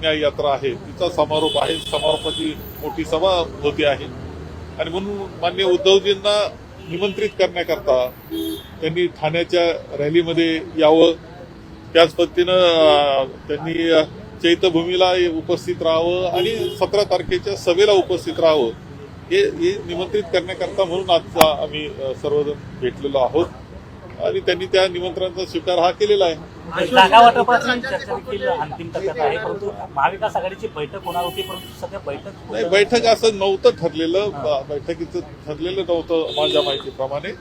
न्याय यात्रा आहे. तिचा समारोप आहे. समारोपाची मोठी सभा होती आहे. आणि म्हणून मान्य उद्धवजींना निमंत्रित करण्याकरता त्यांनी ठाण्याच्या रॅलीमध्ये यावं. त्याच पद्धतीनं त्यांनी चैत्यभूमीला उपस्थित राहावं आणि सतरा तारखेच्या सभेला उपस्थित राहावं. हे हे निमंत्रित करण्याकरता म्हणून आज आम्ही सर्वजण भेटलेलो आहोत. आणि त्यांनी त्या निमंत्रणाचा स्वीकार हा केलेला आहे. जागा वाटपाची चर्चा देखील अंतिम टप्प्यात आहे परंतु महाविकास आघाडीची बैठक होणार होती परंतु सध्या बैठक नाही बैठक असं नव्हतं ठरलेलं बैठकीचं ठरलेलं नव्हतं माझ्या माहितीप्रमाणे.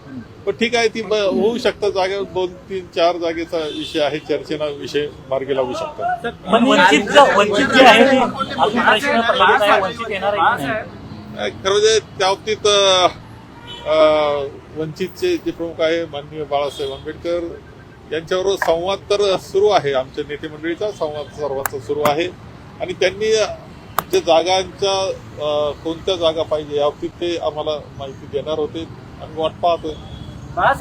पण ठीक आहे ती होऊ शकतं जागा दोन तीन चार जागेचा विषय आहे चर्चेना विषय मार्गी लागू शकतात पण वंचित जो- वंचित जे आहे ते अजून प्रश्न प्रलंबित आहे वंचित येणार आहे की नाही? नाही, खरं म्हणजे त्या बाबतीत अं, वंचितचे जे प्रमुख आहे माननीय बाळासाहेब आंबेडकर यांच्याबरोबर संवाद तर सुरू आहे. आमच्या नेते मंडळीचा संवाद सर्वांचा सुरू आहे. आणि त्यांनी जे जागांच्या कोणत्या जागा पाहिजे या बाबतीत ते आम्हाला माहिती देणार होते. आम्ही वाट पाहतोय का?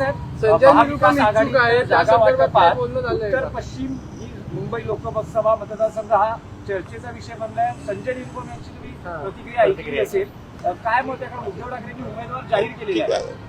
उत्तर पश्चिम ही मुंबई लोकसभा मतदारसंघ हा चर्चेचा विषय बनलाय. संजय निरुपम यांची तुम्ही. प्रतिक्रिया ऐकली असेल. काय मत आहे उद्धव ठाकरेंनी उमेदवार जाहीर केलेले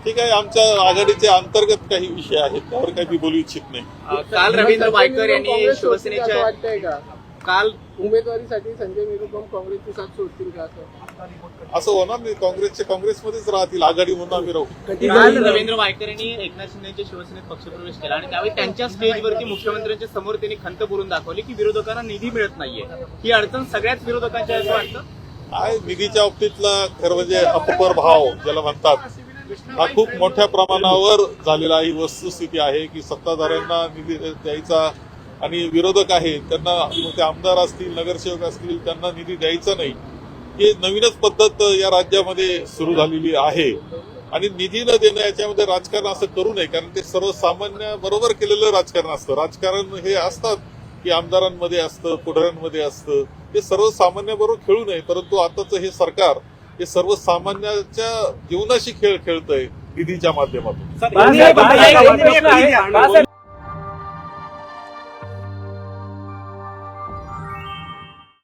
ठीक आहे. आमच्या आघाडीचे अंतर्गत काही विषय आहेत त्यावर काही मी बोलू इच्छित नाही. काल रवींद्र वायकर यांनी शिवसेनेच्या वाटतंय का? काल उमेदवारीसाठी संजय निरुपम काँग्रेसची साथ सोडतील का असं? असं होणार नाही. काँग्रेसचे काँग्रेसमध्येच राहतील. आघाडी म्हणून आम्ही राहू. काल रवींद्र वायकर यांनी एकनाथ शिंदेच्या शिवसेनेत पक्षप्रवेश केला आणि त्यावेळी त्यांच्या स्टेजवरती मुख्यमंत्र्यांच्या समोर त्यांनी खंत बोलून दाखवली की विरोधकांना निधी मिळत नाहीये. ही अडचण सगळ्याच विरोधकांच्या असं वाटतं काय निधीच्या बाबतीतला खरं म्हणजे अपपर भाव ज्याला म्हणतात हा खूप मोठ्या प्रमाणावर झालेला ही वस्तुस्थिती आहे की सत्ताधाऱ्यांना निधी द्यायचा आणि विरोधक आहे त्यांना ते आमदार असतील नगरसेवक असतील त्यांना निधी द्यायचा नाही. ही नवीनच पद्धत या राज्यामध्ये सुरू झालेली आहे. आणि निधी न देणं याच्यामध्ये राजकारण असं करू नये कारण ते सर्वसामान्य बरोबर केलेलं राजकारण असतं. राजकारण हे असतात की आमदारांमध्ये असतं पुढाऱ्यांमध्ये असतं. हे सर्वसामान्य बरोबर खेळू नये परंतु आताचं हे सरकार हे सर्वसामान्याच्या जीवनाशी खेळ खेळतंय निधीच्या माध्यमातून.